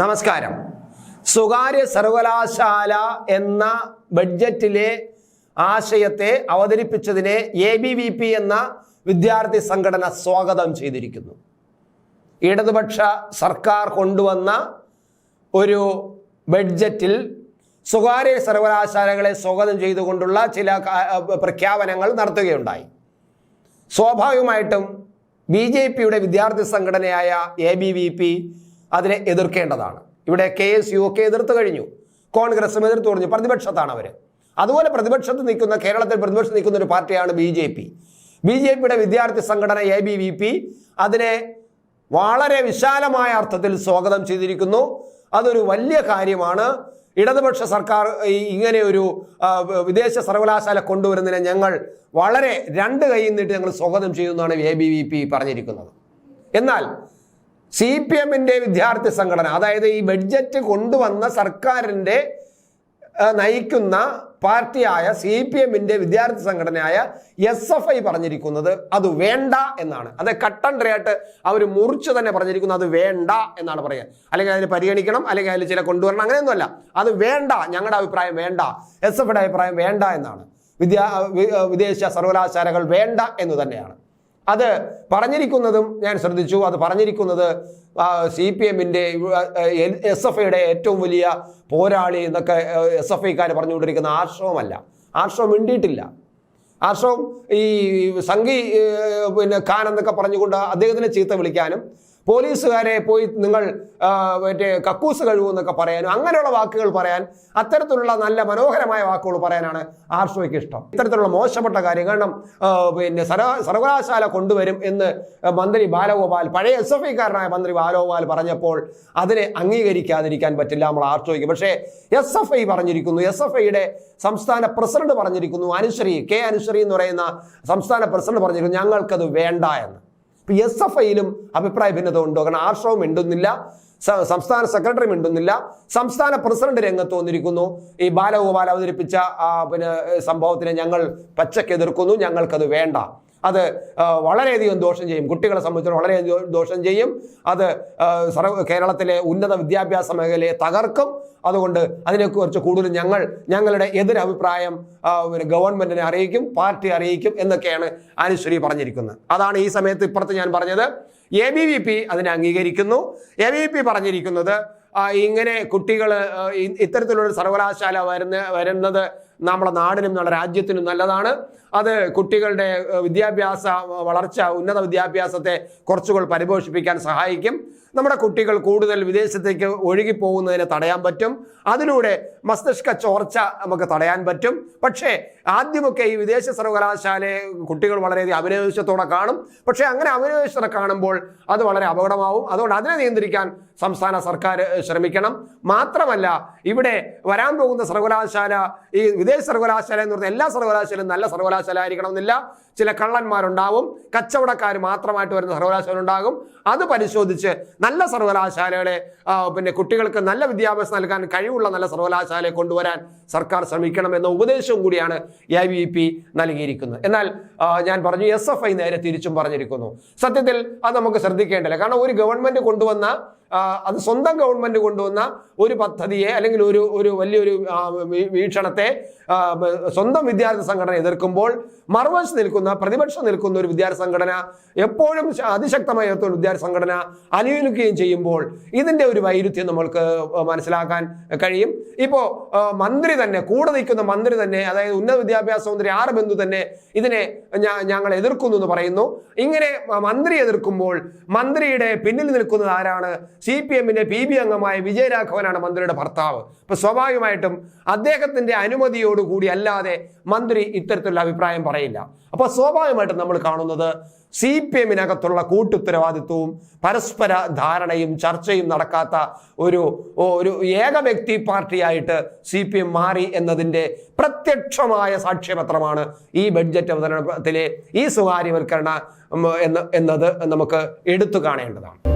നമസ്കാരം. സ്വകാര്യ സർവകലാശാല എന്ന ബഡ്ജറ്റിലെ ആശയത്തെ അവതരിപ്പിച്ചതിനെ എ ബി വി പി എന്ന വിദ്യാർത്ഥി സംഘടന സ്വാഗതം ചെയ്തിരിക്കുന്നു. ഇടതുപക്ഷ സർക്കാർ കൊണ്ടുവന്ന ഒരു ബഡ്ജറ്റിൽ സ്വകാര്യ സർവകലാശാലകളെ സ്വാഗതം ചെയ്തുകൊണ്ടുള്ള ചില പ്രഖ്യാപനങ്ങൾ നടത്തുകയുണ്ടായി. സ്വാഭാവികമായിട്ടും ബി ജെ പിയുടെ വിദ്യാർത്ഥി സംഘടനയായ എ ബി വി പി അതിനെ എതിർക്കേണ്ടതാണ്. ഇവിടെ കെ എസ് യു ഒക്കെ എതിർത്ത് കഴിഞ്ഞു. കോൺഗ്രസും എതിർത്ത് കഴിഞ്ഞു. പ്രതിപക്ഷത്താണ് അവർ അതുപോലെ പ്രതിപക്ഷത്ത് നിൽക്കുന്ന കേരളത്തിൽ പ്രതിപക്ഷത്ത് നിൽക്കുന്ന ഒരു പാർട്ടിയാണ് B J P. B J പിയുടെ വിദ്യാർത്ഥി സംഘടന എ ബി വി പി അതിനെ വളരെ വിശാലമായ അർത്ഥത്തിൽ സ്വാഗതം ചെയ്തിരിക്കുന്നു. അതൊരു വലിയ കാര്യമാണ്. ഇടതുപക്ഷ സർക്കാർ ഇങ്ങനെ ഒരു വിദേശ സർവകലാശാല കൊണ്ടുവരുന്നതിനെ ഞങ്ങൾ വളരെ രണ്ട് കൈ നിന്നിട്ട് ഞങ്ങൾ സ്വാഗതം ചെയ്യുന്നതാണ് എ ബി വി പി പറഞ്ഞിരിക്കുന്നത്. എന്നാൽ സി പി എമ്മിന്റെ വിദ്യാർത്ഥി സംഘടന അതായത് ഈ ബഡ്ജറ്റ് കൊണ്ടുവന്ന സർക്കാരിന്റെ നയിക്കുന്ന പാർട്ടിയായ സി പി എമ്മിന്റെ വിദ്യാർത്ഥി സംഘടനയായ എസ് എഫ് ഐ പറഞ്ഞിരിക്കുന്നത് അത് വേണ്ട എന്നാണ്. അത് കട്ടണ്ടരായിട്ട് അവർ മുറിച്ച് തന്നെ പറഞ്ഞിരിക്കുന്നത് അത് വേണ്ട എന്നാണ് പറയുക. അല്ലെങ്കിൽ അതിന് പരിഗണിക്കണം അല്ലെങ്കിൽ അതിൽ ചില കൊണ്ടുവരണം അങ്ങനെയൊന്നുമല്ല. അത് വേണ്ട ഞങ്ങളുടെ അഭിപ്രായം വേണ്ട എസ് എഫ് ഐയുടെ അഭിപ്രായം വേണ്ട എന്നാണ്. വിദ്യാ വിദേശ സർവകലാശാലകൾ വേണ്ട എന്ന് തന്നെയാണ്. അത് പറഞ്ഞിരിക്കുന്നതും ഞാൻ ശ്രദ്ധിച്ചു. അത് പറഞ്ഞിരിക്കുന്നത് സി പി എമ്മിന്റെ എസ് എഫ് ഐയുടെ ഏറ്റവും വലിയ പോരാളി എന്നൊക്കെ എസ് എഫ് ഐക്കാർ പറഞ്ഞുകൊണ്ടിരിക്കുന്ന ആശ്രമമല്ല. ആശ്രമം മിണ്ടിയിട്ടില്ല. ആശ്രമം ഈ സംഘി പിന്നെ ഖാൻ എന്നൊക്കെ പറഞ്ഞുകൊണ്ട് അദ്ദേഹത്തിനെ ചീത്ത വിളിക്കാനും പോലീസുകാരെ പോയി നിങ്ങൾ മറ്റേ കക്കൂസ് കഴിവെന്നൊക്കെ പറയാനും അങ്ങനെയുള്ള വാക്കുകൾ പറയാൻ അത്തരത്തിലുള്ള നല്ല മനോഹരമായ വാക്കുകൾ പറയാനാണ് ആർഷോയ്ക്ക് ഇഷ്ടം. ഇത്തരത്തിലുള്ള മോശപ്പെട്ട കാര്യം കാരണം പിന്നെ സർവ സർവകലാശാല കൊണ്ടുവരും എന്ന് മന്ത്രി ബാലഗോപാൽ പഴയ എസ് എഫ് ഐക്കാരനായ മന്ത്രി ബാലഗോപാൽ പറഞ്ഞപ്പോൾ അതിനെ അംഗീകരിക്കാതിരിക്കാൻ പറ്റില്ല നമ്മൾ ആർഷോയ്ക്ക്. പക്ഷേ എസ് എഫ് ഐ പറഞ്ഞിരിക്കുന്നു എസ് എഫ് ഐയുടെ സംസ്ഥാന പ്രസിഡന്റ് പറഞ്ഞിരിക്കുന്നു അനുശ്രീ കെ അനുശ്രീ എന്ന് പറയുന്ന സംസ്ഥാന പ്രസിഡന്റ് പറഞ്ഞിരിക്കുന്നു ഞങ്ങൾക്കത് വേണ്ട എന്ന്. എസ് എഫ് ഐയിലും അഭിപ്രായ ഭിന്നത ഉണ്ടോ കാരണം ആർഷവും മിണ്ടുന്നില്ല സംസ്ഥാന സെക്രട്ടറി മിണ്ടുന്നില്ല സംസ്ഥാന പ്രസിഡന്റ് രംഗത്ത് വന്നിരിക്കുന്നു. ഈ ബാലഗോപാൽ അവതരിപ്പിച്ച പിന്നെ സംഭവത്തിനെ ഞങ്ങൾ പച്ചക്കെതിർക്കുന്നു ഞങ്ങൾക്കത് വേണ്ട. അത് വളരെയധികം ദോഷം ചെയ്യും. കുട്ടികളെ സംബന്ധിച്ച് വളരെയധികം ദോഷം ചെയ്യും. അത് സർവ കേരളത്തിലെ ഉന്നത വിദ്യാഭ്യാസ മേഖലയെ തകർക്കും. അതുകൊണ്ട് അതിനെക്കുറിച്ച് കൂടുതൽ ഞങ്ങൾ ഞങ്ങളുടെ എതിരഭിപ്രായം ഗവൺമെന്റിനെ അറിയിക്കും പാർട്ടി അറിയിക്കും എന്നൊക്കെയാണ് അനുശ്രീ പറഞ്ഞിരിക്കുന്നത്. അതാണ് ഈ സമയത്ത് ഇപ്പുറത്ത് ഞാൻ പറഞ്ഞത്. എ ബി വി പി അതിനെ അംഗീകരിക്കുന്നു. എ ബി വി പി പറഞ്ഞിരിക്കുന്നത് ഇങ്ങനെ കുട്ടികൾ ഇത്തരത്തിലുള്ള ഒരു സർവകലാശാല വരുന്ന വരുന്നത് നമ്മുടെ നാടിനും നമ്മുടെ രാജ്യത്തിനും നല്ലതാണ്. അത് കുട്ടികളുടെ വിദ്യാഭ്യാസ വളർച്ച ഉന്നത വിദ്യാഭ്യാസത്തെ കുറച്ചുകൂടി പരിപോഷിപ്പിക്കാൻ സഹായിക്കും. നമ്മുടെ കുട്ടികൾ കൂടുതൽ വിദേശത്തേക്ക് ഒഴുകിപ്പോകുന്നതിനെ തടയാൻ പറ്റും. അതിലൂടെ മസ്തിഷ്ക ചോർച്ച നമുക്ക് തടയാൻ പറ്റും. പക്ഷേ ആദ്യമൊക്കെ ഈ വിദേശ സർവകലാശാലയെ കുട്ടികൾ വളരെയധികം അഭിനവേശത്തോടെ കാണും. പക്ഷേ അങ്ങനെ അഭിനവേശത്തോടെ കാണുമ്പോൾ അത് വളരെ അപകടമാവും. അതുകൊണ്ട് അതിനെ നിയന്ത്രിക്കാൻ സംസ്ഥാന സർക്കാർ ശ്രമിക്കണം. മാത്രമല്ല ഇവിടെ വരാൻ പോകുന്ന സർവകലാശാല ഈ വിദേശ സർവകലാശാല എന്ന് പറഞ്ഞാൽ എല്ലാ സർവകലാശാലയും നല്ല സർവകലാശാല ആയിരിക്കണമെന്നില്ല. ചില കള്ളന്മാരുണ്ടാവും. കച്ചവടക്കാർ മാത്രമായിട്ട് വരുന്ന സർവകലാശാല ഉണ്ടാകും അത് പരിശോധിച്ച് നല്ല സർവകലാശാലകളെ പിന്നെ കുട്ടികൾക്ക് നല്ല വിദ്യാഭ്യാസം നൽകാൻ കഴിവുള്ള നല്ല സർവകലാശാലയെ കൊണ്ടുവരാൻ സർക്കാർ ശ്രമിക്കണം എന്ന ഉപദേശവും കൂടിയാണ് എ വി പി നൽകിയിരിക്കുന്നത്. എന്നാൽ ഞാൻ പറഞ്ഞു എസ് എഫ് ഐ നേരെ തിരിച്ചും പറഞ്ഞിരിക്കുന്നു. സത്യത്തിൽ അത് നമുക്ക് ശ്രദ്ധിക്കേണ്ടല്ല കാരണം ഒരു ഗവൺമെന്റ് കൊണ്ടുവന്ന അത് സ്വന്തം ഗവൺമെന്റ് കൊണ്ടുവന്ന ഒരു പദ്ധതിയെ അല്ലെങ്കിൽ ഒരു ഒരു വലിയൊരു വീക്ഷണത്തെ സ്വന്തം വിദ്യാർത്ഥി സംഘടന എതിർക്കുമ്പോൾ മറുവശത്ത് നിൽക്കുന്ന പ്രതിപക്ഷം നിൽക്കുന്ന ഒരു വിദ്യാർത്ഥി സംഘടന എപ്പോഴും അതിശക്തമായ ഒരു വിദ്യാർത്ഥി സംഘടന അനുകൂലിക്കുകയും ചെയ്യുമ്പോൾ ഇതിന്റെ ഒരു വൈരുദ്ധ്യം നമ്മൾക്ക് മനസ്സിലാക്കാൻ കഴിയും. ഇപ്പോൾ മന്ത്രി തന്നെ കൂടെ നിൽക്കുന്ന മന്ത്രി തന്നെ അതായത് ഉന്നത വിദ്യാഭ്യാസ മന്ത്രി ആർ ബന്ധു തന്നെ ഇതിനെ ഞങ്ങൾ എതിർക്കുന്നു എന്ന് പറയുന്നു. ഇങ്ങനെ മന്ത്രി എതിർക്കുമ്പോൾ മന്ത്രിയുടെ പിന്നിൽ നിൽക്കുന്നത് ആരാണ്? സി പി എമ്മിന്റെ പി ബി അംഗമായ വിജയരാഘവനാണ് മന്ത്രിയുടെ ഭർത്താവ്. അപ്പോൾ സ്വാഭാവികമായിട്ടും അദ്ദേഹത്തിന്റെ അനുമതിയോടുകൂടി അല്ലാതെ മന്ത്രി ഇത്തരത്തിലുള്ള അഭിപ്രായം പറയില്ല. അപ്പോൾ സ്വാഭാവികമായിട്ടും നമ്മൾ കാണുന്നത് സി പി എമ്മിനകത്തുള്ള കൂട്ടുത്തരവാദിത്വവും പരസ്പര ധാരണയും ചർച്ചയും നടക്കാത്ത ഒരു ഒരു ഏക വ്യക്തി പാർട്ടിയായിട്ട് സി പി എം മാറി എന്നതിന്റെ പ്രത്യക്ഷമായ സാക്ഷ്യപത്രമാണ് ഈ ബഡ്ജറ്റ് അവതരണത്തിലെ ഈ സ്വകാര്യവൽക്കരണ എന്ന എന്നത് നമുക്ക് എടുത്തു കാണേണ്ടതാണ്.